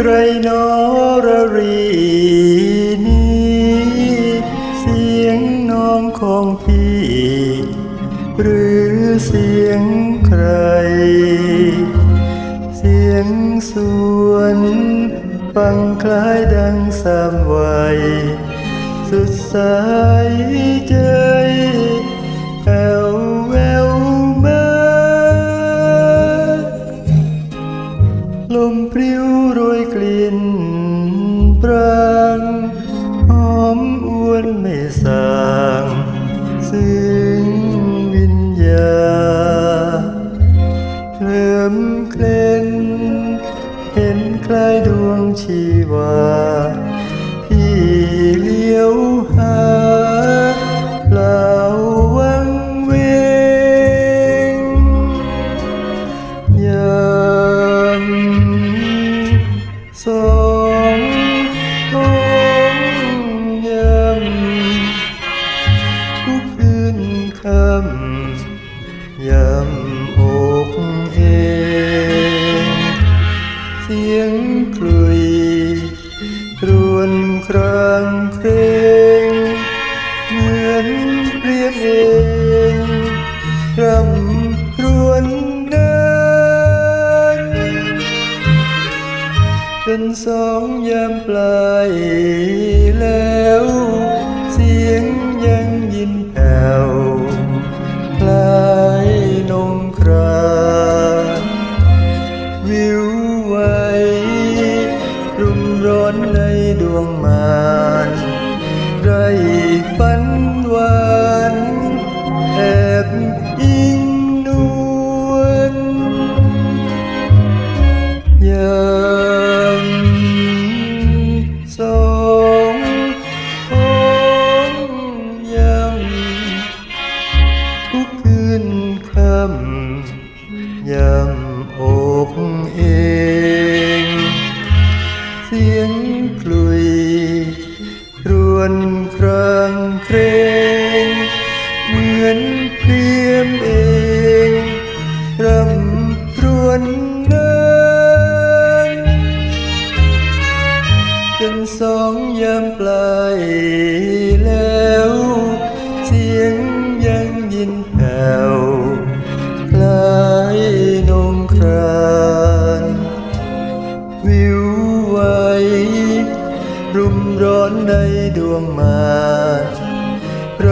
ใครนอระรีนี้เสียงน้องของพี่ หรือเสียงใคร เสียงสวนฟังคล้ายดังสามวัยสุดสายใจ ริ้วโรยกลิ่นปรางหอมอวนไม่สางซึ้งวิญญาเคลิมเคลนเห็นคล้ายดวงชีวาพี่ ยำอกเองเสียงคลุยครวนครางเครงเหมือนเรียกเองรำครวนเดินจนสองยามปลายแล้ว วงมานไรฝันหวานแอบอิงนวลยามสองของยามทุกคืนคำยำอกเอง เสียง นครางเครงเหมือนเพียมเองรำครวนเนินจนสองยามปลายแล้ว เสียงยังยินแผ่วคลายนงครานวิวไว รุมร้อนในดวงมาไร